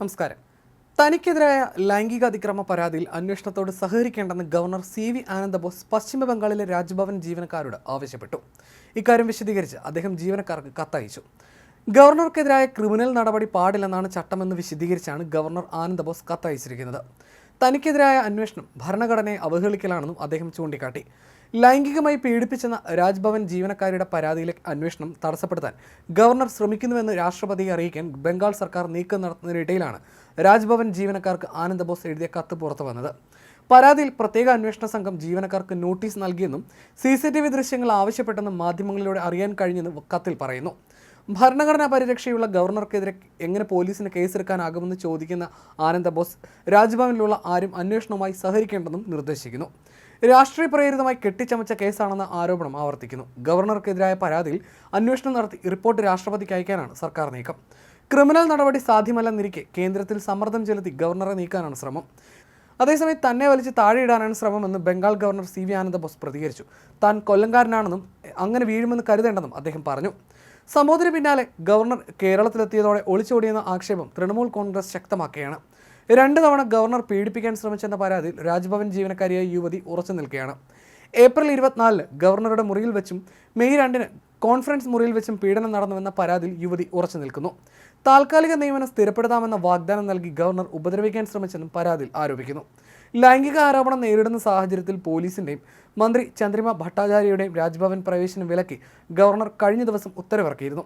നമസ്കാരം. തനിക്കെതിരായ ലൈംഗിക അതിക്രമ പരാതിയിൽ അന്വേഷണത്തോട് സഹകരിക്കേണ്ടെന്ന് ഗവർണർ സി വി ആനന്ദബോസ് പശ്ചിമ ബംഗാളിലെ രാജ്ഭവൻ ജീവനക്കാരോട് ആവശ്യപ്പെട്ടു. ഇക്കാര്യം വിശദീകരിച്ച് അദ്ദേഹം ജീവനക്കാർക്ക് കത്തയച്ചു. ഗവർണർക്കെതിരായ ക്രിമിനൽ നടപടി പാടില്ലെന്നാണ് ചട്ടമെന്ന് വിശദീകരിച്ചാണ് ഗവർണർ ആനന്ദബോസ് കത്തയച്ചിരിക്കുന്നത്. തനിക്കെതിരായ അന്വേഷണം ഭരണഘടനയെ അവഹേളിക്കലാണെന്നും അദ്ദേഹം ചൂണ്ടിക്കാട്ടി. ലൈംഗികമായി പീഡിപ്പിച്ചെന്ന രാജ്ഭവൻ ജീവനക്കാരുടെ പരാതിയിലെ അന്വേഷണം തടസ്സപ്പെടുത്താൻ ഗവർണർ ശ്രമിക്കുന്നുവെന്ന് രാഷ്ട്രപതിയെ അറിയിക്കാൻ ബംഗാൾ സർക്കാർ നീക്കം നടത്തുന്നതിനിടയിലാണ് രാജ്ഭവൻ ജീവനക്കാർക്ക് ആനന്ദബോസ് എഴുതിയ കത്ത് പുറത്തു വന്നത്. പരാതിയിൽ പ്രത്യേക അന്വേഷണ സംഘം ജീവനക്കാർക്ക് നോട്ടീസ് നൽകിയെന്നും സി സി ടി വി ദൃശ്യങ്ങൾ ആവശ്യപ്പെട്ടെന്നും മാധ്യമങ്ങളിലൂടെ അറിയാൻ കഴിഞ്ഞെന്നും കത്തിൽ പറയുന്നു. ഭരണഘടനാ പരിരക്ഷയുള്ള ഗവർണർക്കെതിരെ എങ്ങനെ പോലീസിന് കേസെടുക്കാനാകുമെന്ന് ചോദിക്കുന്ന ആനന്ദ ബോസ് രാജ്ഭവനിലുള്ള ആരും അന്വേഷണവുമായി സഹകരിക്കേണ്ടെന്നും നിർദ്ദേശിക്കുന്നു. രാഷ്ട്രീയ പ്രേരിതമായി കെട്ടിച്ചമച്ച കേസാണെന്ന ആരോപണം ആവർത്തിക്കുന്നു. ഗവർണർക്കെതിരായ പരാതിയിൽ അന്വേഷണം നടത്തി റിപ്പോർട്ട് രാഷ്ട്രപതിക്ക് അയക്കാനാണ് സർക്കാർ നീക്കം. ക്രിമിനൽ നടപടി സാധ്യമല്ലെന്നിരിക്കെ കേന്ദ്രത്തിൽ സമ്മർദ്ദം ചെലുത്തി ഗവർണറെ നീക്കാനാണ് ശ്രമം. അതേസമയം തന്നെ വലിച്ച് താഴെയിടാനാണ് ശ്രമമെന്ന് Bengal governor C V Ananda Bose പ്രതികരിച്ചു. താൻ കൊല്ലംകാരനാണെന്നും അങ്ങനെ വീഴുമെന്ന് കരുതേണ്ടെന്നും അദ്ദേഹം പറഞ്ഞു. സംഭവത്തിന് പിന്നാലെ ഗവർണർ കേരളത്തിലെത്തിയതോടെ ഒളിച്ചോടിയെന്ന ആക്ഷേപം തൃണമൂൽ കോൺഗ്രസ് ശക്തമാക്കുകയാണ്. രണ്ട് തവണ ഗവർണർ പീഡിപ്പിക്കാൻ ശ്രമിച്ചെന്ന പരാതിയിൽ രാജ്ഭവൻ ജീവനക്കാരിയായ യുവതി ഉറച്ചു നിൽക്കുകയാണ്. ഏപ്രിൽ ഇരുപത്തിനാലിന് ഗവർണറുടെ മുറിയിൽ വെച്ചും മെയ് രണ്ടിന് കോൺഫറൻസ് മുറിയിൽ വെച്ചും പീഡനം നടന്നുവെന്ന പരാതിയിൽ യുവതി ഉറച്ചു നിൽക്കുന്നു. താൽക്കാലിക നിയമനം സ്ഥിരപ്പെടുത്താമെന്ന വാഗ്ദാനം നൽകി ഗവർണർ ഉപദ്രവിക്കാൻ ശ്രമിച്ചെന്നും പരാതിയിൽ ആരോപിക്കുന്നു. ലൈംഗിക ആരോപണം നേരിടുന്ന സാഹചര്യത്തിൽ പോലീസിന്റെയും മന്ത്രി ചന്ദ്രിമ ഭട്ടാചാര്യയുടെയും രാജ്ഭവൻ പ്രവേശനം വിലക്കി ഗവർണർ കഴിഞ്ഞ ദിവസം ഉത്തരവിറക്കിയിരുന്നു.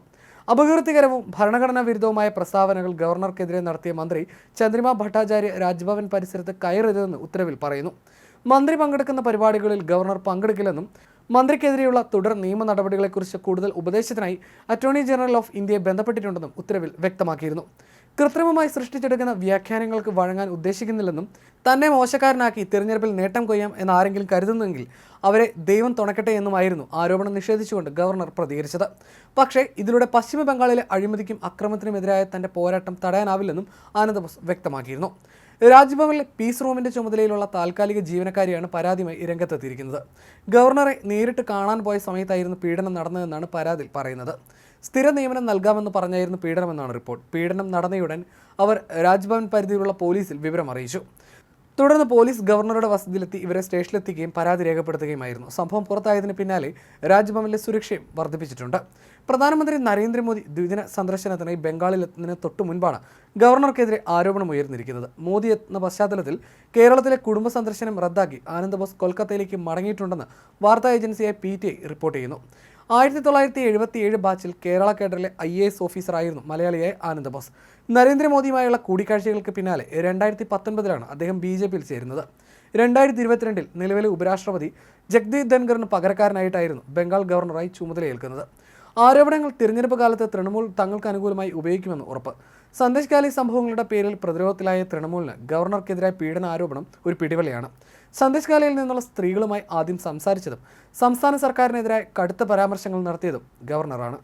അപകീർത്തികരവും ഭരണഘടനാ വിരുദ്ധവുമായ പ്രസ്താവനകൾ ഗവർണർക്കെതിരെ നടത്തിയ മന്ത്രി ചന്ദ്രിമ ഭട്ടാചാര്യ രാജ്ഭവൻ പരിസരത്ത് കയറരുതെന്ന് ഉത്തരവിൽ പറയുന്നു. മന്ത്രി പങ്കെടുക്കുന്ന പരിപാടികളിൽ ഗവർണർ പങ്കെടുക്കില്ലെന്നും മന്ത്രിക്കെതിരെയുള്ള തുടർ നിയമ നടപടികളെക്കുറിച്ച് കൂടുതൽ ഉപദേശത്തിനായി അറ്റോർണി ജനറൽ ഓഫ് ഇന്ത്യയെ ബന്ധപ്പെട്ടിട്ടുണ്ടെന്നും ഉത്തരവിൽ വ്യക്തമാക്കിയിരുന്നു. കൃത്രിമമായി സൃഷ്ടിച്ചെടുക്കുന്ന വ്യാഖ്യാനങ്ങൾക്ക് വഴങ്ങാൻ ഉദ്ദേശിക്കുന്നില്ലെന്നും തന്നെ മോശക്കാരനാക്കി തിരഞ്ഞെടുപ്പിൽ നേട്ടം കൊയ്യാം എന്ന് ആരെങ്കിലും കരുതുന്നെങ്കിൽ അവരെ ദൈവം തുണക്കട്ടെ എന്നുമായിരുന്നു ആരോപണം നിഷേധിച്ചുകൊണ്ട് ഗവർണർ പ്രതികരിച്ചത്. പക്ഷേ ഇതിലൂടെ പശ്ചിമ ബംഗാളിലെ അഴിമതിക്കും അക്രമത്തിനുമെതിരായ തന്റെ പോരാട്ടം തടയാനാവില്ലെന്നും ആനന്ദബോസ് വ്യക്തമാക്കിയിരുന്നു. രാജ്ഭവനിലെ പീസ് റൂമിന്റെ ചുമതലയിലുള്ള താൽക്കാലിക ജീവനക്കാരിയാണ് പരാതിയുമായി രംഗത്തെത്തിയിരിക്കുന്നത്. ഗവർണറെ നേരിട്ട് കാണാൻ പോയ സമയത്തായിരുന്നു പീഡനം നടന്നതെന്നാണ് പരാതിയിൽ പറയുന്നത്. സ്ഥിര നിയമനം നൽകാമെന്ന് പറഞ്ഞായിരുന്നു പീഡനമെന്നാണ് റിപ്പോർട്ട്. പീഡനം നടന്നയുടൻ അവർ രാജ്ഭവൻ പരിധിയിലുള്ള പോലീസിൽ വിവരം അറിയിച്ചു തുടർന്ന് പോലീസ് ഗവർണറുടെ വസതിയിലെത്തി ഇവരെ സ്റ്റേഷനിലെത്തിക്കുകയും പരാതി രേഖപ്പെടുത്തുകയുമായിരുന്നു. സംഭവം പുറത്തായതിന് പിന്നാലെ രാജ്ഭവനിലെ സുരക്ഷയും വർദ്ധിപ്പിച്ചിട്ടുണ്ട്. പ്രധാനമന്ത്രി നരേന്ദ്രമോദി ദ്വിദിന സന്ദർശനത്തിനായി ബംഗാളിലെത്തുന്നതിന് തൊട്ടു മുൻപാണ് ഗവർണർക്കെതിരെ ആരോപണം ഉയർന്നിരിക്കുന്നത്. മോദി എത്തുന്ന പശ്ചാത്തലത്തിൽ കേരളത്തിലെ കുടുംബ സന്ദർശനം റദ്ദാക്കി ആനന്ദബോസ് കൊൽക്കത്തയിലേക്ക് മടങ്ങിയിട്ടുണ്ടെന്ന് വാർത്താ ഏജൻസിയായ പി ടി ഐ റിപ്പോർട്ട് ചെയ്യുന്നു. ആയിരത്തി തൊള്ളായിരത്തി എഴുപത്തി ഏഴ് ബാച്ചിൽ കേരള കേഡറിലെ ഐ എ എസ് ഓഫീസറായിരുന്നു മലയാളിയായ ആനന്ദബോസ്. നരേന്ദ്രമോദിയുമായുള്ള കൂടിക്കാഴ്ചകൾക്ക് പിന്നാലെ രണ്ടായിരത്തി പത്തൊൻപതിലാണ് അദ്ദേഹം ബി ജെ പിയിൽ ചേരുന്നത്. രണ്ടായിരത്തി ഇരുപത്തിരണ്ടിൽ നിലവിലെ ഉപരാഷ്ട്രപതി ജഗ്ദീപ് ധൻഖറിന് പകരക്കാരനായിട്ടായിരുന്നു ബംഗാൾ ഗവർണറായി ചുമതലയേൽക്കുന്നത്. ആരോപണങ്ങൾ തിരഞ്ഞെടുപ്പ് കാലത്ത് തൃണമൂൽ തങ്ങൾക്ക് അനുകൂലമായി ഉപയോഗിക്കുമെന്ന് ഉറപ്പ്. സന്ദേശ് കാലി സംഭവങ്ങളുടെ പേരിൽ പ്രതിരോധത്തിലായ തൃണമൂലിന് ഗവർണർക്കെതിരായ പീഡന ആരോപണം ഒരു പിടിവലിയാണ് സന്ദേശ് നിന്നുള്ള സ്ത്രീകളുമായി ആദ്യം സംസാരിച്ചതും സംസ്ഥാന സർക്കാരിനെതിരായ കടുത്ത പരാമർശങ്ങൾ നടത്തിയതും ഗവർണറാണ്.